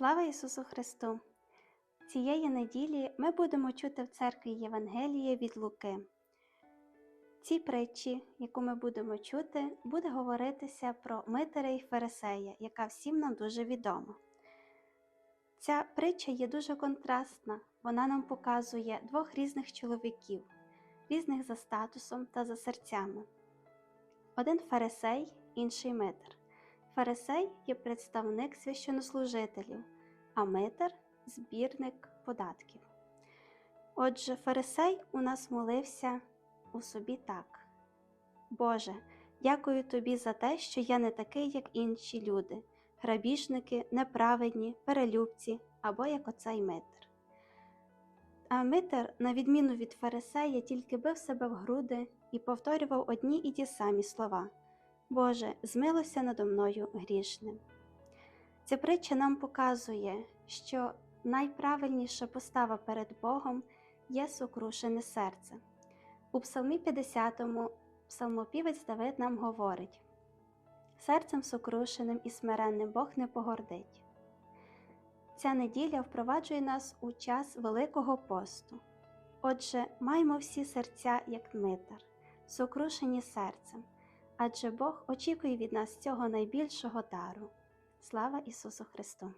Слава Ісусу Христу! Цієї неділі ми будемо чути в церкві Євангеліє від Луки. Цій притчі, яку ми будемо чути, буде говоритися про Митаря і Фарисея, яка всім нам дуже відома. Ця притча є дуже контрастна, вона нам показує двох різних чоловіків, різних за статусом та за серцями. Один фарисей, інший митар. Фарисей є представник священнослужителів, а митар збірник податків. Отже, фарисей у нас молився у собі так: Боже, дякую тобі за те, що я не такий, як інші люди, грабіжники, неправедні, перелюбці або як оцей митар. А митар, на відміну від фарисея, тільки бив себе в груди і повторював одні і ті самі слова. Боже, змилося надо мною грішним. Ця притча нам показує, що найправильніша постава перед Богом є сокрушене серце. У Псалмі 50 псалмопівець Давид нам говорить: серцем сокрушеним і смиренним Бог не погордить. Ця неділя впроваджує нас у час Великого посту. Отже, маємо всі серця, як митар, сокрушені серцем адже Бог очікує від нас цього найбільшого дару. Слава Ісусу Христу!